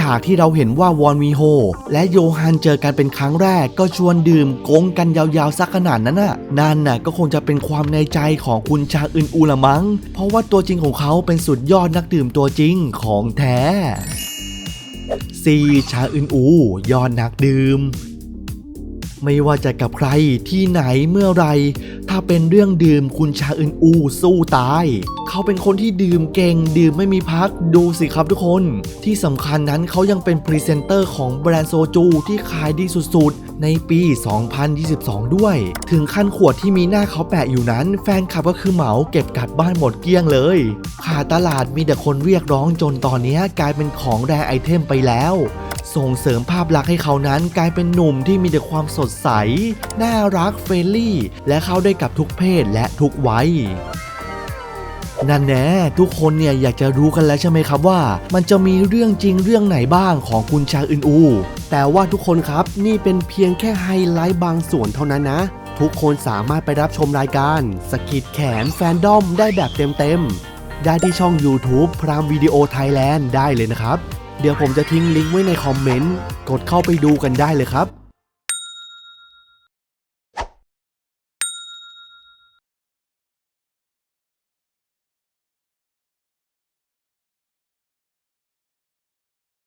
ฉากที่เราเห็นว่าวอนวีโฮและโยฮันเจอกันเป็นครั้งแรกก็ชวนดื่มโกงกันยาวๆสักขนาดนั้นน่ะนั่นน่ะก็คงจะเป็นความในใจของคุณชาอึนอูละมั้ง เพราะว่าตัวจริงของเขาเป็นสุดยอดนักดื่มตัวจริงของแท้ซีชาอึนอู ยอดนักดื่ม ไม่ว่าจะกับใครที่ไหนเมื่อไร ถ้าเป็นเรื่องดื่มคุณชาอึนอูสู้ตาย เขาเป็นคนที่ดื่มเก่ง ดื่มไม่มีพักดูสิครับทุกคน ที่สำคัญนั้นเขายังเป็นพรีเซนเตอร์ของแบรนด์โซจูที่ขายดีสุดๆ ในปี 2022 ด้วย ถึงขั้นขวดที่มีหน้าเขาแปะอยู่นั้น แฟนคลับก็คือเหมาเก็บกลับบ้านหมดเกลี้ยงเลยขาตลาดมีแต่คนเรียกร้องจนตอนนี้กลายเป็นของแรไอเทมไปแล้ว ส่งเสริมภาพลักษณ์ให้เขานั้นกลายเป็นหนุ่มที่มีแต่ความสดใส น่ารักเฟรนลี่ และเข้าได้กับทุกเพศและทุกวัยนั่นแน่ทุกคนเนี่ยอยากจะรู้กันแล้วใช่ไหมครับว่า มันจะมีเรื่องจริงเรื่องไหนบ้างของคุณชาอึนอู แต่ว่าทุกคนครับนี่เป็นเพียงแค่ไฮไลท์บางส่วนเท่านั้นนะ ทุกคนสามารถไปรับชมรายการสกิดแขนแฟนดอมได้แบบเต็มๆ ได้ที่ช่อง YouTube พรามวิดีโอไทยแลนด์ได้เลยนะครับ เดี๋ยวผมจะทิ้งลิงก์ไว้ในคอมเมนต์ กดเข้าไปดูกันได้เลยครับ